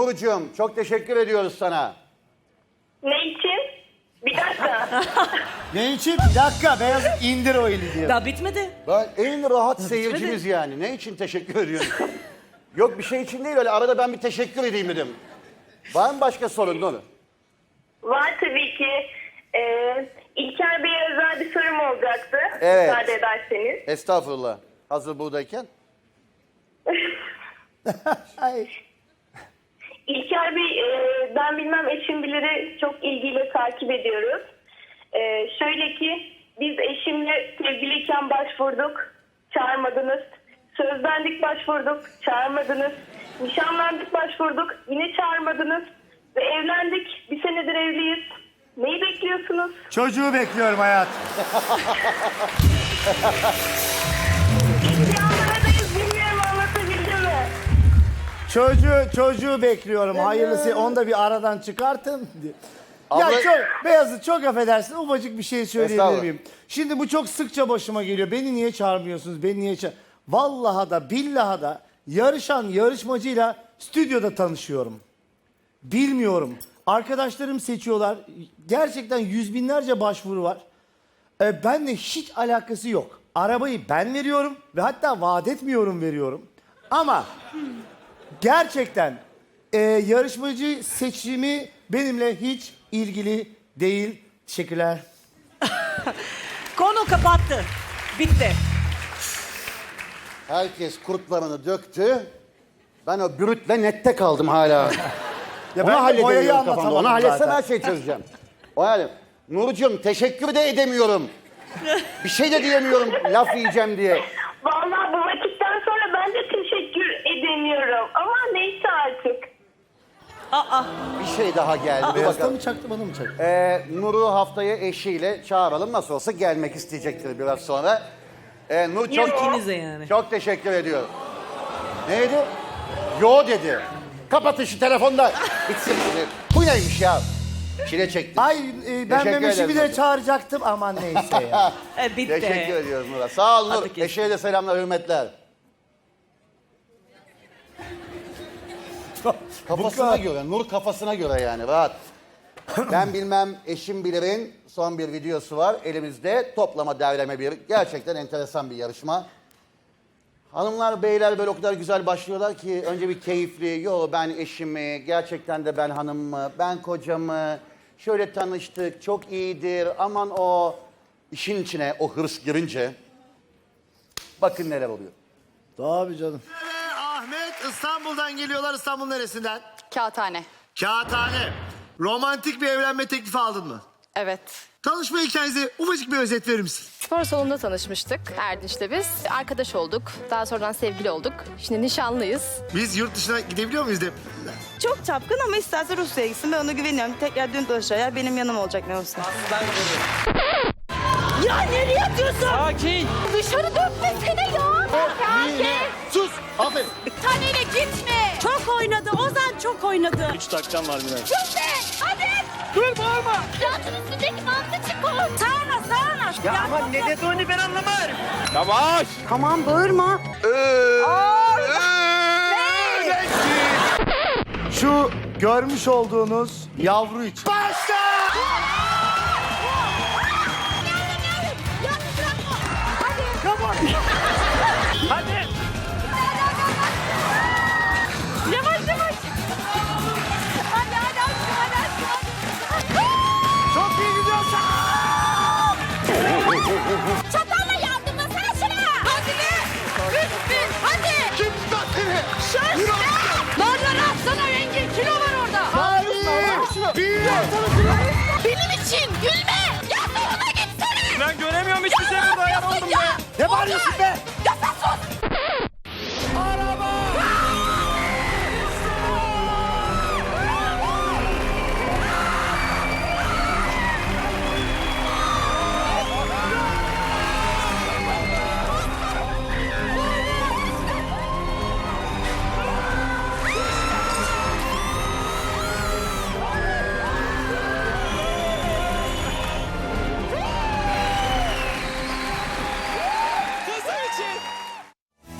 Nurcuğum çok teşekkür ediyoruz sana. Ne için? Bir dakika. Ne için? Bir dakika beyaz indir o eli diyor. Daha bitmedi. Ben en rahat seyircimiz yani. Ne için teşekkür ediyorsun? Yok bir şey için değil öyle arada ben bir teşekkür edeyim dedim. Var mı başka sorun Nur? Var tabii ki. Ee, İlker Bey'e özel bir sorum olacaktı. Evet. Müsaade ederseniz. Estağfurullah. Hazır buradayken. Ay. İlker Bey, e, ben bilmem eşim biliri çok ilgiyle takip ediyoruz. E, şöyle ki, biz eşimle sevgiliyken başvurduk, çağırmadınız. Sözlendik başvurduk, çağırmadınız. Nişanlandık başvurduk, yine çağırmadınız. Ve evlendik, bir senedir evliyiz. Neyi bekliyorsunuz? Çocuğu bekliyorum hayat. Çocuğu çocuğu bekliyorum. Hayırlısı onu da bir aradan çıkartın. Ya Abla- çok Beyazıt çok affedersin ufacık bir şey söyleyebilir Estağfurullah. miyim? Şimdi bu çok sıkça başıma geliyor. Beni niye çağırmıyorsunuz? Beni niye çağır... Vallaha da billaha da yarışan yarışmacıyla stüdyoda tanışıyorum. Bilmiyorum. Arkadaşlarım seçiyorlar. Gerçekten yüz binlerce başvuru var. E, benle hiç alakası yok. Arabayı ben veriyorum ve hatta vaat etmiyorum veriyorum. Ama gerçekten e, yarışmacı seçimi benimle hiç ilgili değil. Teşekkürler. Konu kapattı. Bitti. Herkes kurtlarını döktü. Ben o bürütle nette kaldım hala. Ya Onu ben de boyayı halledemiyorum kafamda. anlatamadım Onu halletsem zaten. her şeyi çözeceğim. O halde. Nurcuğum teşekkür de edemiyorum. Bir şey de diyemiyorum laf yiyeceğim diye. Aa, Bir şey daha geldi. Beyazda bakalım. mı çaktı bana mı çaktı? Ee, Nur'u haftaya eşiyle çağıralım. Nasıl olsa gelmek isteyecektir biraz sonra. Ee, Nur çok, ikinize yani. çok teşekkür ediyorum. Neydi? Yo dedi. Kapatın şu telefonda. Bitsin dedi. Bu neymiş ya? Çile çektim. Ay e, ben Teşekkür Memiş'i ederim bile hocam. çağıracaktım aman neyse ya. e, bitti. Teşekkür ediyoruz Nur'a. Sağ ol Nur. Hadi kesin. Eşeğe de selamlar, hürmetler. Kafasına göre, Nur kafasına göre yani rahat. Ben bilmem eşim bilirin son bir videosu var elimizde. Toplama derleme bir. Gerçekten enteresan bir yarışma. Hanımlar beyler böyle o kadar güzel başlıyorlar ki önce bir keyifli. Yo ben eşimi, gerçekten de ben hanımımı, ben kocamı. Şöyle tanıştık, çok iyidir. Aman o işin içine o hırs girince bakın neler oluyor. Tabii canım. İstanbul'dan geliyorlar. İstanbul neresinden? Kağıthane. Kağıthane. Romantik bir evlenme teklifi aldın mı? Evet. Tanışma hikayenizi ufacık bir özet verir misin? Spor salonunda tanışmıştık Erdinç'le biz. Arkadaş olduk. Daha sonradan sevgili olduk. Şimdi nişanlıyız. Biz yurt dışına gidebiliyor muyuz de? Çok çapkın ama isterse Rusya'ya gitsin. Ben ona güveniyorum. Tekrar dön dolaşır. Ya benim yanım olacak ne olsa. Ya nereye atıyorsun? Dışarı dökmesene ya. Sus! Aferin. Taneyle gitme. Çok oynadı. Ozan çok oynadı. Gitme. Hadi. Dur bağırma. Yatın üstündeki mantı çık o. Sağına sağına. Ya, ama ne dediğini ben anlamadım. Şu görmüş olduğunuz yavru için. Başla! Benim için gülme. Ya sonuna gitsene. Ben göremiyorum hiçbir şey burada. Ya oldum Ya. Ne bağırıyorsun be? Ya